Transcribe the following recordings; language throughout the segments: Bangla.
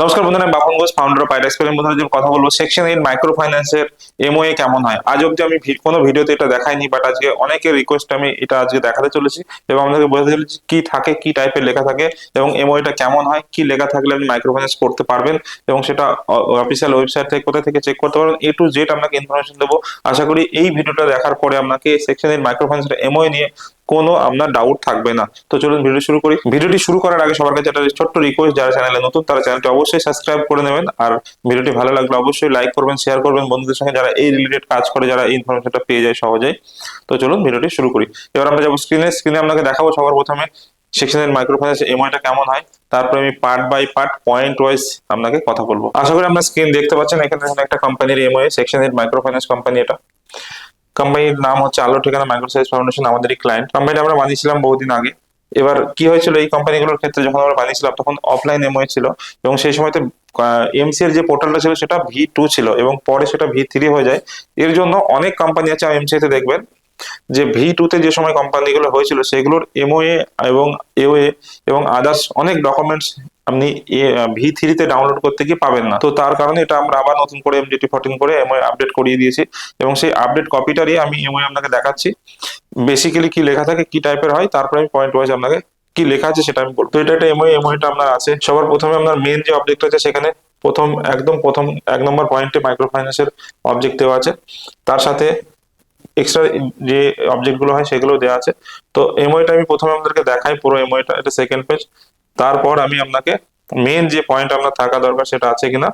নমস্কার বন্ধুরা, আমি বাপন ঘোষ ফাউন্ডার অফ পাইরাক্স পেলেন বন্ধুরা কথা বলব সেকশন এইট মাইক্রো ফাইন্যান্সের এমওএ কেমন হয়? আজ অব্দি আমি কোনো ভিডিওতে এটা দেখাইনি বাট আজকে অনেকের রিকোয়েস্ট আমি এটা আজকে দেখাতে চলেছি এবং আপনাকে বোঝাতে চলেছি কি থাকে, কি টাইপের লেখা থাকে এবং এমওএটা কেমন হয়, কি লেখা থাকলে আপনি মাইক্রো ফাইন্যান্স করতে পারবেন এবং সেটা অফিসিয়াল ওয়েবসাইট থেকে কোথা থেকে চেক করতে পারবেন এ টু জেড আপনাকে ইনফরমেশন দেবো। আশা করি এই ভিডিওটা দেখার পরে আপনাকে সেকশন এইট মাইক্রো ফাইন্যান্সের এমওএ নিয়ে কোনো আপনার ডাউট থাকবে না। তো চলুন ভিডিও শুরু করি। ভিডিওটি শুরু করার আগে সবার কাছে একটা ছোট্ট রিকোয়েস্ট যারা চ্যানেলে নতুন, তারা চ্যানেলটি অবশ্যই সাবস্ক্রাইব করে নেবেন। আর ভিডিওটি ভালো লাগলে অবশ্যই লাইক করবেন শেয়ার করবেন বন্ধুদের সঙ্গে, যারা এই রিলেটেড কাজ করে, যারা ইনফরমেশনটা পেয়ে যায় সহজেই। তো চলুন ভিডিওটি শুরু করি। এবার আমরা যাব স্ক্রিনে স্ক্রিনে আপনাকে দেখাবো সবার প্রথমে সেকশনের মাইক্রোফাইন্যান্স এমআইটা কেমন হয়, তারপরে আমি part by part point wise আপনাকে কথা বলব। আশা করি আপনার স্ক্রিন দেখতে পাচ্ছেন, এখানে একটা কোম্পানির MI section eight microfinance company এটা। কোম্পানির নাম হচ্ছে Alo Thikana micro microsize foundation আমাদেরই ক্লায়েন্ট কোম্পানিটা আমরা বানিয়েছিলাম বহুদিন আগে। এবার কি হয়েছিল, এই কোম্পানিগুলোর ক্ষেত্রে যখন আমরা বানিয়েছিলাম, তখন অফলাইন এমওএ ছিল এবং সেই সময়তে এমসি এর যে পোর্টালটা ছিল, সেটা ভি টু ছিল এবং পরে সেটা ভি থ্রি হয়ে যায়। এর জন্য অনেক কোম্পানি আছে এমসি তে দেখবেন, যে ভি টু তে যে সময় কোম্পানিগুলো হয়েছিল, সেগুলোর এমওএ এবং এওএ এবং আদার্স অনেক ডকুমেন্টস আপনি ভি থ্রিতে ডাউনলোড করতে গিয়ে পাবেন না। তো তার কারণে এটা আমরা আবার নতুন করে এম এমডিটি ফোরটিন করে এমআই আপডেট করিয়ে দিয়েছি এবং সেই আপডেট কপিটারই আমি এমআই আপনাকে দেখাচ্ছি। বেসিক্যালি কি লেখা থাকে, কি টাইপের হয়, তারপরে আমি পয়েন্ট ওয়াইজ আপনাকে কি লেখা আছে সেটা আমি বলব। তো এটা একটা এমআই এমআইটা আপনার আছে। সবার প্রথমে আপনার মেন যে অবজেক্ট আছে সেখানে প্রথম, একদম প্রথম, এক নম্বর পয়েন্টে মাইক্রো ফাইন্যান্সের অবজেক্ট দেওয়া আছে। তার সাথে এক্সট্রা যে অবজেক্টগুলো হয় সেগুলো দেওয়া আছে। তো এমওএটা আমি প্রথমে আপনাদেরকে দেখাই, পুরো এমওএটা এটা সেকেন্ড পেজ তারপর আমি আপনাকে মেন যে পয়েন্ট আপনার থাকা দরকার সেটা আছে কিনা,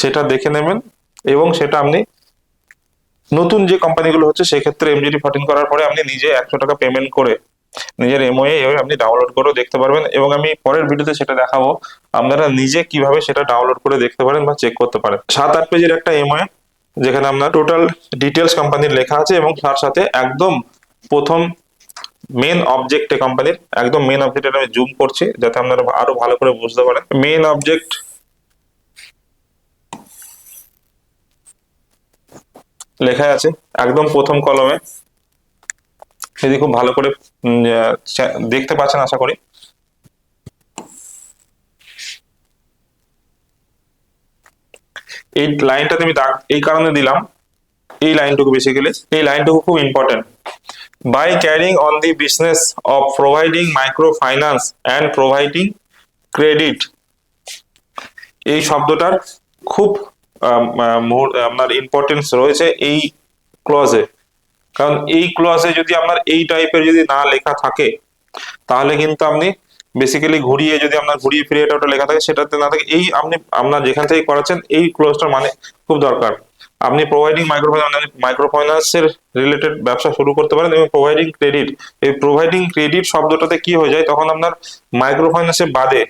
সেটা দেখে নেবেন এবং সেটা আপনি নতুন যে কোম্পানিগুলো হচ্ছে সেক্ষেত্রে এমজিডি ফর্টিন করার পরে আপনি নিজে একশো টাকা পেমেন্ট করে নিজের এমওএ আপনি ডাউনলোড করেও দেখতে পারবেন এবং আমি পরের ভিডিওতে সেটা দেখাবো, আপনারা নিজে কীভাবে সেটা ডাউনলোড করে দেখতে পারেন বা চেক করতে পারেন। সাত, আট পেজের একটা এমওএ যেখানে আপনার টোটাল ডিটেলস কোম্পানির লেখা আছে এবং তার সাথে একদম প্রথম মেন অবজেক্টে কোম্পানির একদম মেন অবজেক্ট আমি জুম করছি, যাতে আপনারা আরও ভালো করে বুঝতে পারেন। মেন অবজেক্ট লেখা আছে, একদম প্রথম কলমে। যদি খুব ভালো করে দেখতে পাচ্ছেন, আশা করি। এই লাইনটাতে আমি এই কারণে দিলাম। এই লাইনটুকু বেসিক্যালি এই লাইনটুকু খুব important carrying on the business of providing micro finance and providing credit এই শব্দটার খুব আপনার ইম্পর্টেন্স রয়েছে এই ক্লজে কারণ এই ক্লজে যদি আপনার এই টাইপের যদি না লেখা থাকে, তাহলে কিন্তু আপনি বেসিক্যালি ঘুরিয়ে যদি আপনার ঘুরিয়ে ফিরিয়ে এটা ওটা লেখা থাকে, সেটাতে না থাকে। এই আপনি, আপনার যেখান থেকে করাচ্ছেন, এই ক্লোজটার মানে খুব দরকার। আপনি প্রোভাইডিং মাইক্রো মাইক্রো ফাইন্যান্সের রিলেটেড ব্যবসা শুরু করতে পারেন এবং প্রোভাইডিং ক্রেডিট এই প্রোভাইডিং ক্রেডিট শব্দটাতে কি হয়ে যায়? তখন আপনার মাইক্রো ফাইন্যান্সের বাদে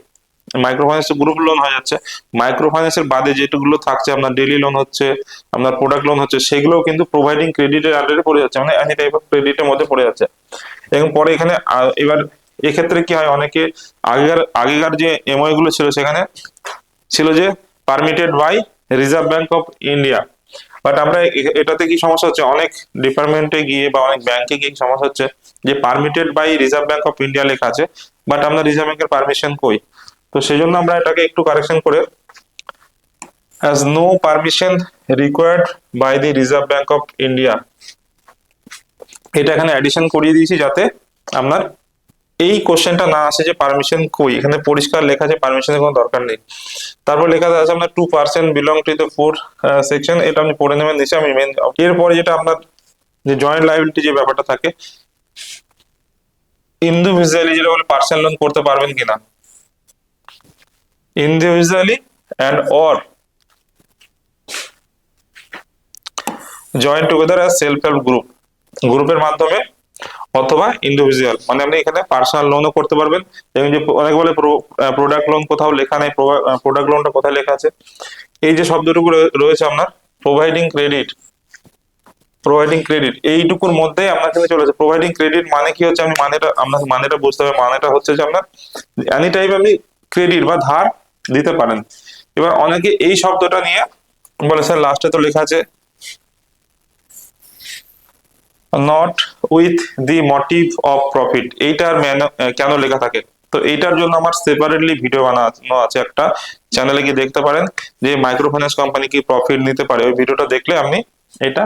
মাইক্রো ফাইন্যান্সের গ্রুপ লোন হয়ে যাচ্ছে। মাইক্রো ফাইন্যান্সের বাদে যেগুলো থাকছে, আপনার ডেলি লোন হচ্ছে, আপনার প্রোডাক্ট লোন হচ্ছে, সেগুলোও কিন্তু প্রোভাইডিং ক্রেডিটের আন্ডারে পড়ে যাচ্ছে মানে এনি টাইপ অফ ক্রেডিটের মধ্যে পড়ে যাচ্ছে। এবং পরে এখানে এবার এক্ষেত্রে কি হয়? অনেকে আগেকার আগেকার যে এমওআই গুলো ছিল, সেখানে ছিল যে permitted by Reserve Bank of India but আমরা এটাতে কি সমস্যা হচ্ছে? অনেক ডিপার্টমেন্টে গিয়ে বা অনেক ব্যাংকে গিয়ে সমস্যা হচ্ছে? যে permitted by Reserve Bank of India লেখা আছে বাট আমরা রিজার্ভ ব্যাংকের পারমিশন কই? তো সেই জন্য আমরা এটাকে একটু কারেকশন করে as no permission required by the Reserve bank of India এটা এখানে অ্যাডিশন করিয়ে দিয়েছি যাতে আপনার এই কোশ্চেনটা না আসে যে পারমিশন কই? এখানে পরিষ্কার লেখা আছে পারমিশনের কোনো দরকার নেই। তারপর লেখা আছে আপনার two percent belong to the four section এটা আপনি পড়ে নেবেন নিচে আমি মেন এরপরে যেটা আপনার যে জয়েন্ট লাইবিলিটি যে ব্যাপারটা থাকে ইন্ডিভিজুয়ালি যেটা বলে পার্সোনাল লোন করতে পারবেন কিনা? Individually and or joint together as self help group গ্রুপের মাধ্যমে অথবা ইন্ডিভিজুয়াল মানে আপনি এখানে পার্সোনাল লোনও করতে পারবেন। এবং যে অনেক বলে প্রোডাক্ট লোন কোথাও লেখা নেই প্রোডাক্ট লোনটা কোথায় লেখা আছে। এই যে শব্দটুকু রয়েছে আপনার প্রোভাইডিং ক্রেডিট প্রোভাইডিং ক্রেডিট এইটুকুর মধ্যে আপনার কিন্তু চলেছে প্রোভাইডিং ক্রেডিট মানে কি হচ্ছে? আমি মানেটা, আপনার মানেটা বুঝতে হবে। মানেটা হচ্ছে যে আপনার এনি টাইপ আপনি ক্রেডিট বা ধার দিতে পারেন। এবার অনেকে এই শব্দটা নিয়ে বলে স্যার লাস্টে তো লেখা আছে not with the motive of profit এইটার কেন লেখা থাকে? তো এইটার জন্য আমার সেপারেটলি ভিডিও বানানো আছে একটা। চ্যানেলে গিয়ে দেখতে পারেন যে মাইক্রো ফাইন্যান্স কোম্পানি কি প্রফিট নিতে পারে। ওই ভিডিওটা দেখলে আপনি এটা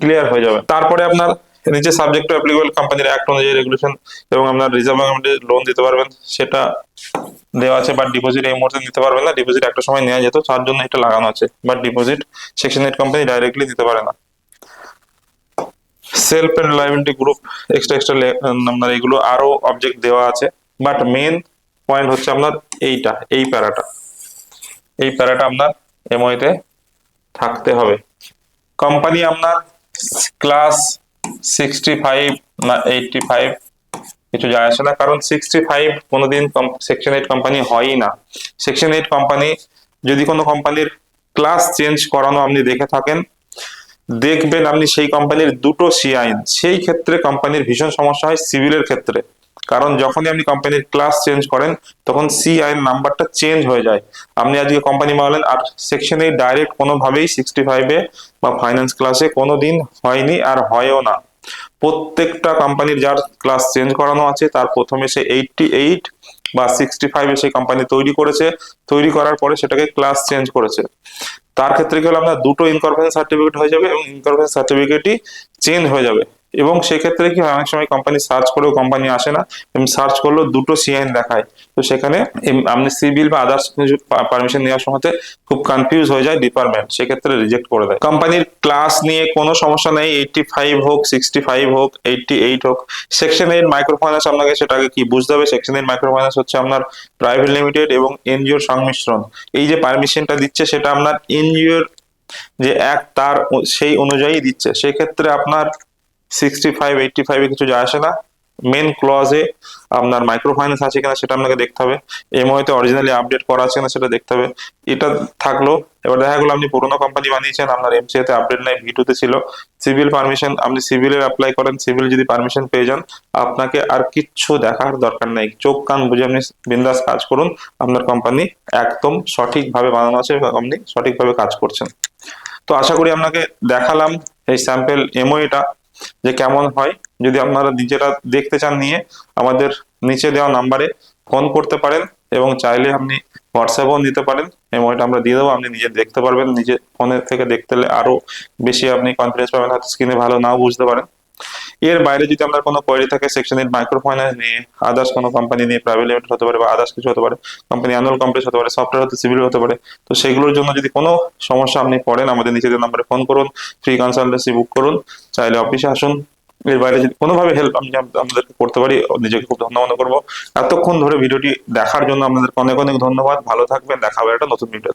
ক্লিয়ার হয়ে যাবে। তারপরে আপনার নিচে সাবজেক্ট অ্যাপ্লিকেবল কোম্পানির অ্যাক্ট অনুযায়ী রেগুলেশন এবং আপনার রিজার্ভ ব্যাংক লোন দিতে পারবেন। সেটা দেওয়া আছে বাট ডিপোজিট এই মুহূর্তে নিতে পারবেন না। ডিপোজিট একটা সময় নেওয়া যেত, তার জন্য এটা লাগানো আছে। But deposit section eight company directly দিতে পারে না। Self and liability group extra extra আপনার এগুলো আরও অবজেক্ট দেওয়া আছে। বাট মেন পয়েন্ট হচ্ছে আপনার এইটা, এই প্যারাটা। এই প্যারাটা আপনার এমওইতে থাকতে হবে। কোম্পানি আপনার ক্লাস সিক্সটি ফাইভ না এইটটি ফাইভ কিছু যায় আসে না, কারণ সিক্সটি ফাইভ কোনোদিন সেকশন এইট কোম্পানি হয়ই না। সেকশন এইট কোম্পানি যদি কোনো কোম্পানির ক্লাস চেঞ্জ করানো আপনি দেখে থাকেন দেখবেন আপনি সেই কোম্পানির দুটো সি আইন। সেই ক্ষেত্রে কোম্পানির ভীষণ সমস্যা হয় সিভিলের ক্ষেত্রে। কারণ যখনই আপনি কোম্পানির ক্লাস চেঞ্জ করেন, তখন সি আইন নাম্বারটা চেঞ্জ হয়ে যায়। আপনি আজকে কোম্পানি মারলেন আর সেকশনে ডাইরেক্ট কোনোভাবেই সিক্সটি ফাইভে বা ফাইন্যান্স ক্লাসে কোনো দিন হয়নি, আর হয়ও না। প্রত্যেকটা কোম্পানির যার ক্লাস চেঞ্জ করানো আছে, তার প্রথমে সে এইটটি এইট বা সিক্সটি ফাইভে সেই কোম্পানি তৈরি করেছে। তৈরি করার পরে সেটাকে ক্লাস চেঞ্জ করেছে। তার ক্ষেত্রে কি হলো? আপনার দুটো ইনকর্পোরেশন সার্টিফিকেট হয়ে যাবে এবং ইনকর্পোরেশন সার্টিফিকেটই চেঞ্জ হয়ে যাবে। এবং সেক্ষেত্রে কি হয়, অনেক সময় কোম্পানি সার্চ করেও কোম্পানি আসে না, এবং সার্চ করলেও দুটো সিআইন দেখায়। তো সেখানে আপনি সিভিল বা আদার্স পারমিশন নেওয়ার সময়তে খুব কনফিউজ হয়ে যায় ডিপার্টমেন্ট সেক্ষেত্রে রিজেক্ট করে দেয়। কোম্পানির ক্লাস নিয়ে কোনো সমস্যা নেই এইটটি ফাইভ হোক সিক্সটি ফাইভ হোক এইটটি এইট হোক সেকশন এইট মাইক্রো ফাইন্যান্স আপনাকে সেটাকে কি বুঝতে হবে? সেকশন এইট মাইক্রো ফাইন্যান্স হচ্ছে আপনার প্রাইভেট লিমিটেড এবং এনজিওর সংমিশ্রণ। এই যে পারমিশনটা দিচ্ছে, সেটা আপনার এনজিওর যে এক তার সেই অনুযায়ী দিচ্ছে। সেক্ষেত্রে আপনার সিক্সটি ফাইভ এইটটি ফাইভে কিছু যায় আসে না। মেন ক্লজে আপনার মাইক্রো ফাইন্যান্স আছে কিনা সেটা আপনাকে দেখতে হবে। এমওতে অরিজিনালি আপডেট করা আছে কিনা সেটা দেখতে হবে। এটা থাকল। এবার দেখা গেলো আপনি পুরোনো কোম্পানি বানিয়েছেন, আপনার এমসিএতে আপডেট নাই ভিটুতে ছিল। সিভিল পারমিশন আপনি সিভিলের অ্যাপ্লাই করেন সিভিল যদি পারমিশন পেয়ে যান, আপনাকে আর কিচ্ছু দেখার দরকার নেই। চোখ, কান বুঝে আপনি বিন্দাস কাজ করুন। আপনার কোম্পানি একদম সঠিকভাবে বানানো আছে এবং আপনি সঠিকভাবে কাজ করছেন। তো আশা করি আপনাকে দেখালাম এই স্যাম্পল এমওইটা যে কেমন হয়, যদি আপনারা নিজেরা দেখতে চান নিয়ে, আমাদের নিচে দেওয়া নাম্বারে ফোন করতে পারেন এবং চাইলে আপনি হোয়াটসঅ্যাপও নিতে পারেন। এবং এটা আমরা দিয়ে দেবো, আপনি নিজে দেখতে পারবেন, নিজে ফোনের থেকে দেখতে হলে আরও বেশি আপনি কনফিডেন্স পাবেন, হয়তো স্ক্রিনে ভালো নাও বুঝতে পারেন। এর বাইরে যদি আপনার কোনো কোয়ারি থাকে সেকশন এইট মাইক্রো ফাইন্যান্স নিয়ে আদার্স কোনো কোম্পানি নিয়ে প্রাইভেট লিমিটেড হতে পারে বা আদার্স কিছু হতে পারে কোম্পানি অ্যানুয়াল কমপ্লেক্স হতে পারে সফটওয়্যার হতে সিভিল হতে পারে, তো সেগুলোর জন্য যদি কোনো সমস্যা আপনি পড়েন, আমাদের নিচেদের নাম্বারে ফোন করুন ফ্রি কনসালটেন্সি বুক করুন, চাইলে অফিসে আসুন, এর বাইরে যদি কোনোভাবে হেল্প আমি আমাদেরকে করতে পারি, নিজেকে খুব ধন্যবাদ করব। এতক্ষণ ধরে ভিডিওটি দেখার জন্য আপনাদেরকে অনেক অনেক ধন্যবাদ, ভালো থাকবেন, দেখা হবে একটা নতুন ভিডিও